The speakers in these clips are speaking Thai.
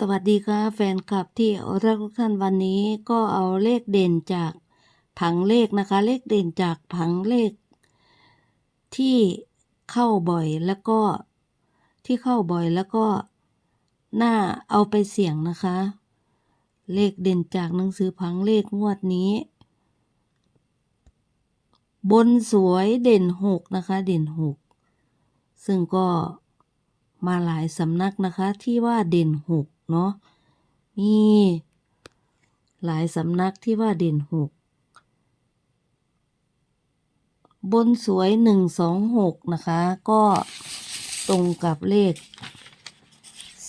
สวัสดีค่ะแฟนคลับที่รักทุกท่านวันนี้ก็เอาเลขเด่นจากผังเลขนะคะ เลขเด่นจากผังเลข ที่เข้าบ่อยแล้วก็ที่เข้าบ่อยแล้วก็หน่าเอาไปเสี่ยงนะคะ เลขเด่นจากหนังสือผังเลขงวดนี้ บนสวยเด่นหกนะคะ เด่นหกซึ่งก็มาหลายสำนักนะคะที่ว่าเด่นหก เนาะมีหลายสำนักที่ว่าเด่นหกบนสวยหนึ่งสองหกนะคะ ก็ตรงกับเลข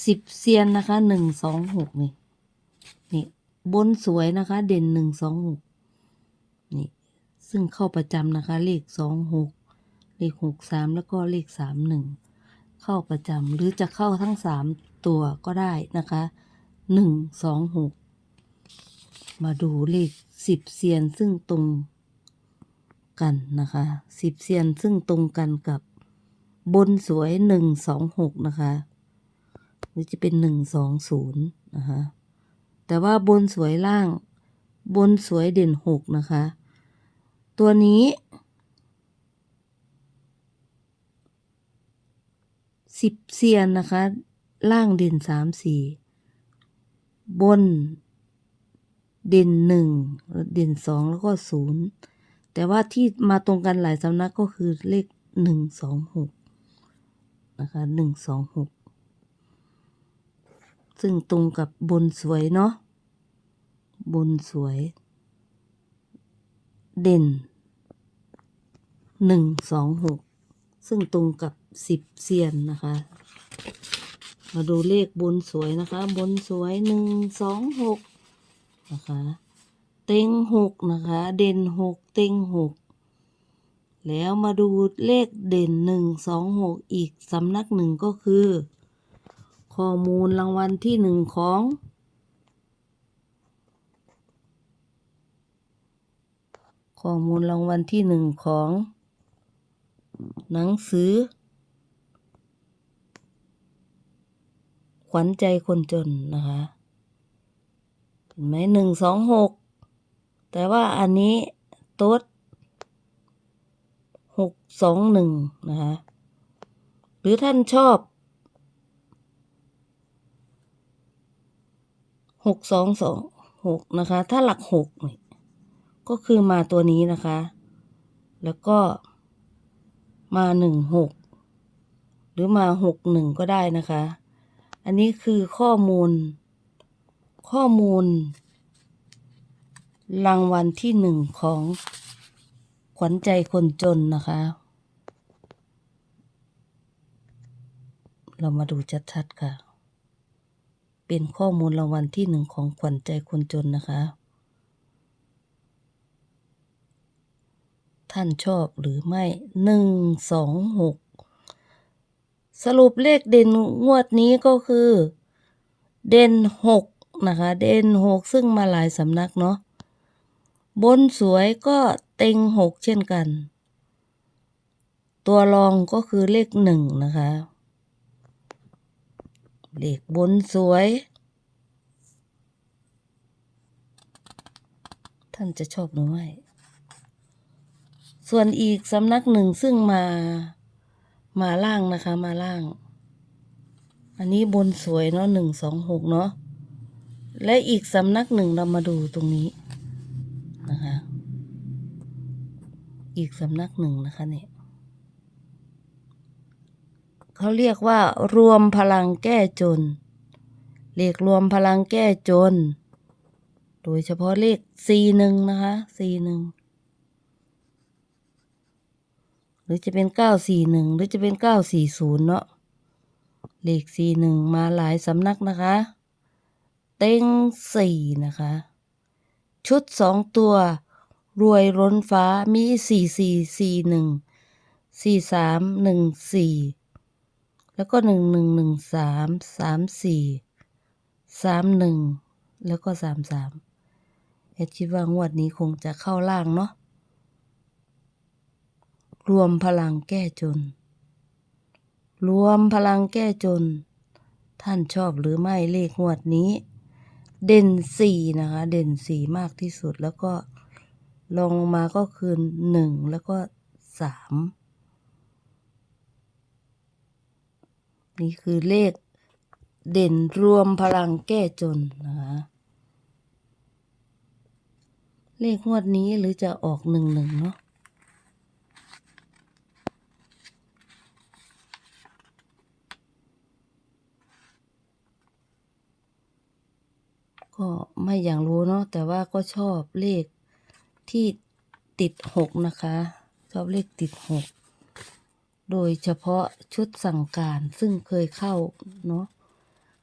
สิบเซียนนะคะหนึ่งสองหกนี่นี่บนสวยนะคะ เด่นหนึ่งสองหกนี่ซึ่งเข้าประจำนะคะ เลขสองหกเลขหกสามแล้วก็เลขสามหนึ่ง เข้าประจำหรือจะเข้าทั้งสามตัวก็ได้นะคะหนึ่งสองหกมาดูเลขสิบเซียนซึ่งตรงกันนะคะสิบเซียนซึ่งตรงกันกับบนสวยหนึ่งสองหกนะคะหรือจะเป็นหนึ่งสองศูนย์นะคะแต่ว่าบนสวยล่างบนสวยเด่นหกนะคะ ตัวนี้ สิบเซียนนะคะ ล่างเด่นสามสี่บน เด่นหนึ่งเด่นสองแล้วก็ศูนย์แต่ว่าที่มาตรงกันหลายสำนักก็คือเลขหนึ่งสองหกนะคะหนึ่งสองหกซึ่งตรงกับบนสวยเนาะบนสวย เด่นหนึ่งสองหก ซึ่งตรงกับสิบเซียนนะคะ มาดูเลขบนสวยนะคะ บนสวยหนึ่งสองหกนะคะ เต็งหกนะคะ เด่นหกเต็งหกแล้วมาดูเลขเด่นหนึ่งสองหกอีกสำนักหนึ่งก็คือ ข้อมูลรางวัลที่หนึ่งของข้อมูลรางวัลที่หนึ่งของ หนังสือ ขวัญใจคนจนนะคะเห็นไหมหนึ่งสองหกแต่ว่าอันนี้โต๊ดหกสองหนึ่งนะคะหรือท่านชอบหกสองสองหกนะคะ ถ้าหลักหกก็คือมาตัวนี้นะคะ แล้วก็ มาหนึ่งหกหรือมาหกหนึ่งก็ได้นะคะ อันนี้คือข้อมูล ข้อมูล รางวัลที่หนึ่งของขวัญใจคนจนนะคะ เรามาดูชัดๆค่ะ เป็นข้อมูลรางวัลที่หนึ่งของขวัญใจคนจนนะคะ ท่านชอบหรือไม่หนึ่งสองหกสรุปเลขเด่นงวดนี้ก็คือ เด่นหกนะคะ เด่นหกซึ่งมาหลายสำนักเนาะบนสวยก็เต็งหกเช่นกัน ตัวรองก็คือเลขหนึ่งนะคะ เลขบนสวย ท่านจะชอบหรือไม่ ส่วนอีกสำนักหนึ่งซึ่งมามาล่างนะคะ มาล่าง อันนี้บนสวยเนาะหนึ่งสองหกเนาะและอีกสำนักหนึ่งเรามาดูตรงนี้นะคะ อีกสำนักหนึ่งนะคะเนี่ยเขาเรียกว่ารวมพลังแก้จนเรียกรวมพลังแก้จน โดยเฉพาะเลขสี่หนึ่งนะคะสี่หนึ่ง รือจะเป็นเก้าสี่หนึ่งหรือจะเป็นเก้าสี่ศูนย์เนาะเลขสี่หนึ่งมาหลายสำนักนะคะ เต็งสี่นะคะ ชุดสองตัว รวยร้นฟ้ามีสี่สี่สี่หนึ่งสี่สามหนึ่งสี่แล้วก็หนึ่งหนึ่งหนึ่งสามสามสี่สามหนึ่งแล้วก็สามสามเอ็ดคิดว่างวดนี้คงจะเข้าล่างเนาะ รวมพลังแก้จน รวมพลังแก้จน ท่านชอบหรือไม่เลขงวดนี้ เด่นสี่นะคะ เด่นสี่มากที่สุดแล้วก็ลองลงมาก็คือหนึ่งแล้วก็สามนี่คือเลขเด่นรวมพลังแก้จนนะคะเลขงวดนี้หรือจะออกหนึ่งหนึ่งเนาะ ก็ไม่อย่างรู้เนาะแต่ว่าก็ชอบเลขที่ติดหกนะคะ ชอบเลขติดหกโดยเฉพาะชุดสั่งการซึ่งเคยเข้าเนาะ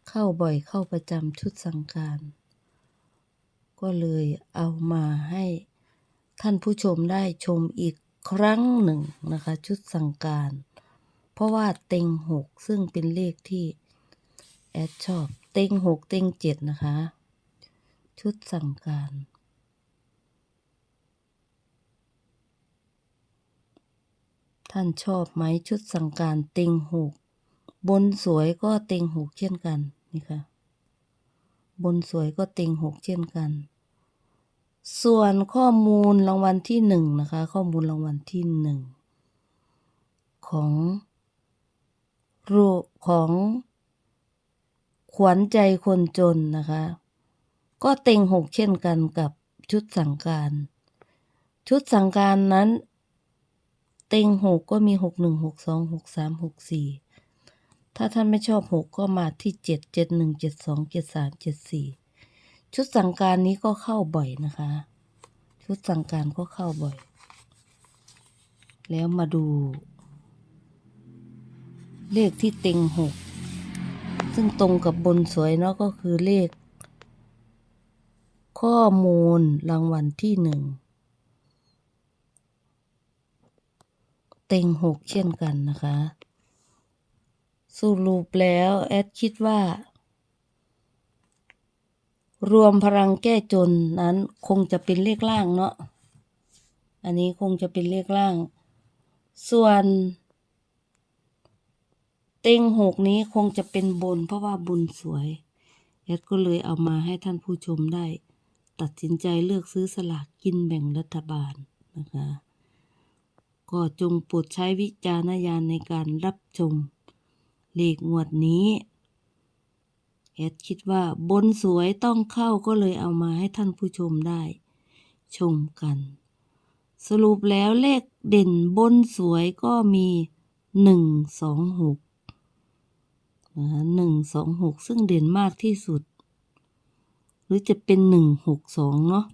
เข้าบ่อยเข้าประจำชุดสั่งการ ก็เลยเอามาให้ท่านผู้ชมได้ชมอีกครั้งหนึ่งนะคะ ชุดสั่งการ เพราะว่าเต็งหกซึ่งเป็นเลขที่แอดชอบ เต็งหกเต็งเจ็ดนะคะ ชุดสั่งการ ท่านชอบไหมชุดสั่งการต็งหกบนสวยก็ต็งหกเช่นกันนี่ค่ะ บนสวยก็ต็งหกเช่นกัน ส่วนข้อมูลรางวัลที่หนึ่งนะคะ ข้อมูลรางวัลที่หนึ่งของรูของขวัญใจคนจนนะคะ ก็เต็งหกเช่นกันกับชุดสั่งการ ชุดสั่งการนั้น เต็งหกก็มีหกหนึ่งหกสองหกสามหกสี่ถ้าท่านไม่ชอบหกก็มาที่เจ็ดเจ็ดหนึ่งเจ็ดสองเจ็ดสามเจ็ดสี่ชุดสั่งการนี้ก็เข้าบ่อยนะคะ ชุดสั่งการก็เข้าบ่อย แล้วมาดู เลขที่เต็งหกซึ่งตรงกับบนสวยเนาะก็คือเลข ข้อมูลรางวัลที่หนึ่งเต็งหกเช่นกันนะคะ สรุปแล้วแอดคิดว่า รวมพลังแก้จนนั้นคงจะเป็นเลขล่างเนาะ อันนี้คงจะเป็นเลขล่าง ส่วน เต็งหกนี้คงจะเป็นบนเพราะว่าบุญสวยแอดก็เลยเอามาให้ท่านผู้ชมได้ ตัดสินใจเลือกซื้อสลากกินแบ่งรัฐบาลนะคะ ก็จงโปรดใช้วิจารณญาณในการรับชมเลขงวดนี้แอดคิดว่าบนสวยต้องเข้าก็เลยเอามาให้ท่านผู้ชมได้ ชมกัน สรุปแล้วเลขเด่นบนสวยก็มีหนึ่งสองหกนะหนึ่งสองหกซึ่งเด่นมากที่สุด หรือจะเป็นหนึ่งหกสองเนาะ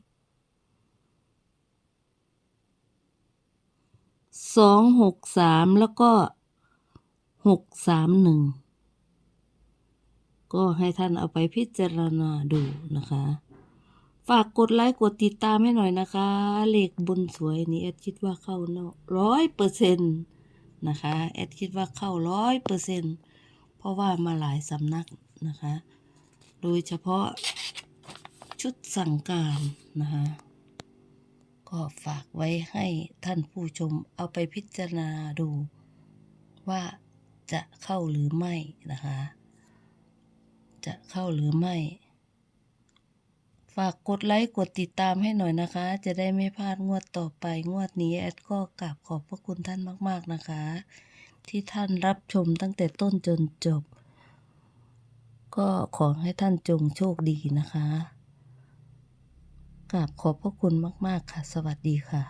สองหกสามแล้วก็หกสามหนึ่งก็ให้ท่านเอาไปพิจารณาดูนะคะ ฝากกดไลค์กดติดตามให้หน่อยนะคะ เลขบนสวยนี้แอดคิดว่าเข้าเนาะร้อยเปอร์เซ็นต์นะคะแอดคิดว่าเข้าร้อยเปอร์เซ็นต์เพราะว่ามาหลายสำนักนะคะ โดยเฉพาะ ชุดสั่งการนะคะก็ฝากไว้ให้ท่านผู้ชมเอาไปพิจารณาดู ว่าจะเข้าหรือไม่นะคะ จะเข้าหรือไม่ ฝากกดไลค์กดติดตามให้หน่อยนะคะ จะได้ไม่พลาดงวดต่อไปงวดนี้แอดก็กราบขอบพระคุณท่านมาก ๆนะคะ ที่ท่านรับชมตั้งแต่ต้นจนจบ ก็ขอให้ท่านจงโชคดีนะคะ กราบขอบพระคุณมาก ๆ ค่ะ สวัสดีค่ะ